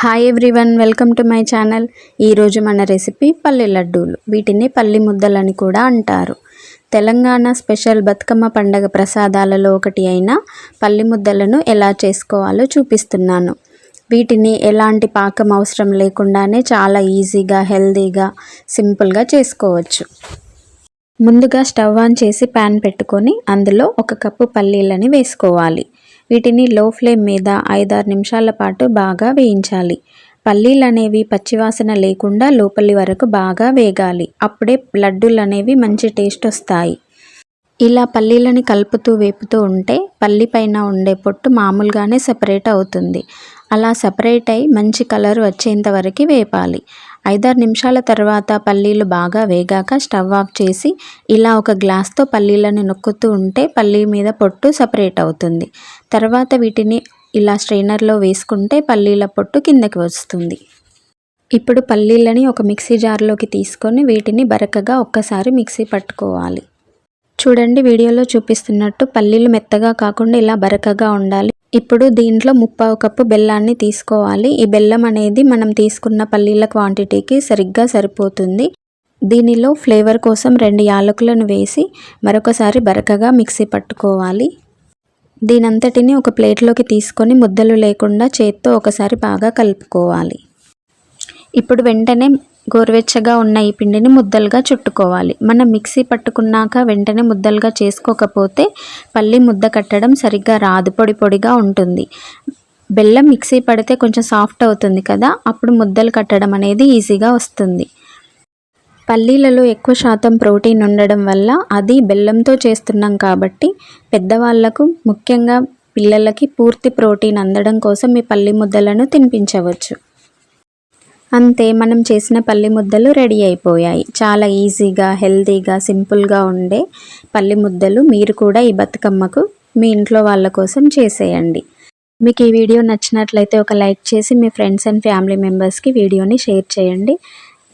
Hi everyone welcome to my channel ఈరోజు మన recipe పల్లి లడ్డూలు. వీటిని పల్లి ముద్దలని కూడా అంటారు. తెలంగాణ స్పెషల్ బతుకమ్మ పండగ ప్రసాదాలలో ఒకటి అయిన పల్లి ముద్దలను ఎలా చేసుకోవాలో చూపిస్తున్నాను. వీటిని ఎలాంటి పాకం అవసరం లేకుండానే చాలా ఈజీగా హెల్తీగా సింపుల్గా చేసుకోవచ్చు. ముందుగా స్టవ్ ఆన్ చేసి ప్యాన్ పెట్టుకొని అందులో ఒక కప్పు పల్లీలని వేసుకోవాలి. వీటిని లో ఫ్లేమ్ మీద ఐదారు నిమిషాల పాటు బాగా వేయించాలి. పల్లీలు అనేవి పచ్చివాసన లేకుండా లోపలి వరకు బాగా వేగాలి. అప్పుడే లడ్డూలు అనేవి మంచి టేస్ట్ వస్తాయి. ఇలా పల్లీలని కలుపుతూ వేపుతూ ఉంటే పల్లి పైన ఉండే పొట్టు మామూలుగానే సపరేట్ అవుతుంది. అలా సపరేట్ అయి మంచి కలర్ వచ్చేంత వరకు వేపాలి. ఐదారు నిమిషాల తర్వాత పల్లీలు బాగా వేగాక స్టవ్ ఆఫ్ చేసి ఇలా ఒక గ్లాస్తో పల్లీలను నొక్కుతూ ఉంటే పల్లీ మీద పొట్టు సపరేట్ అవుతుంది. తర్వాత వీటిని ఇలా స్ట్రైనర్లో వేసుకుంటే పల్లీల పొట్టు కిందకి వస్తుంది. ఇప్పుడు పల్లీలని ఒక మిక్సీ జార్లోకి తీసుకొని వీటిని బరకగా ఒక్కసారి మిక్సీ పట్టుకోవాలి. చూడండి వీడియోలో చూపిస్తున్నట్టు పల్లీలు మెత్తగా కాకుండా ఇలా బరకగా ఉండాలి. ఇప్పుడు దీంట్లో ముప్పావు కప్పు బెల్లాన్ని తీసుకోవాలి. ఈ బెల్లం అనేది మనం తీసుకున్న పల్లీల క్వాంటిటీకి సరిగ్గా సరిపోతుంది. దీనిలో ఫ్లేవర్ కోసం రెండు యాలకులను వేసి మరొకసారి బరకగా మిక్సీ పట్టుకోవాలి. దీనంతటిని ఒక ప్లేట్లోకి తీసుకొని ముద్దలు లేకుండా చేత్తో ఒకసారి బాగా కలుపుకోవాలి. ఇప్పుడు వెంటనే గోరువెచ్చగా ఉన్న ఈ పిండిని ముద్దలుగా చుట్టుకోవాలి. మనం మిక్సీ పట్టుకున్నాక వెంటనే ముద్దలుగా చేసుకోకపోతే పల్లి ముద్ద కట్టడం సరిగ్గా రాదు పొడి పొడిగా ఉంటుంది. బెల్లం మిక్సీ పడితే కొంచెం సాఫ్ట్ అవుతుంది కదా అప్పుడు ముద్దలు కట్టడం అనేది ఈజీగా వస్తుంది. పల్లీలలో ఎక్కువ శాతం ప్రోటీన్ ఉండడం వల్ల అది బెల్లంతో చేస్తున్నాం కాబట్టి పెద్దవాళ్ళకు ముఖ్యంగా పిల్లలకి పూర్తి ప్రోటీన్ అందడం కోసం ఈ పల్లి ముద్దలను తినిపించవచ్చు. అంతే మనం చేసిన పల్లి ముద్దలు రెడీ అయిపోయాయి. చాలా ఈజీగా హెల్తీగా సింపుల్గా ఉండే పల్లి ముద్దలు మీరు కూడా ఈ బతుకమ్మకు మీ ఇంట్లో వాళ్ళ కోసం చేసేయండి. మీకు ఈ వీడియో నచ్చినట్లయితే ఒక లైక్ చేసి మీ ఫ్రెండ్స్ అండ్ ఫ్యామిలీ మెంబర్స్కి వీడియోని షేర్ చేయండి.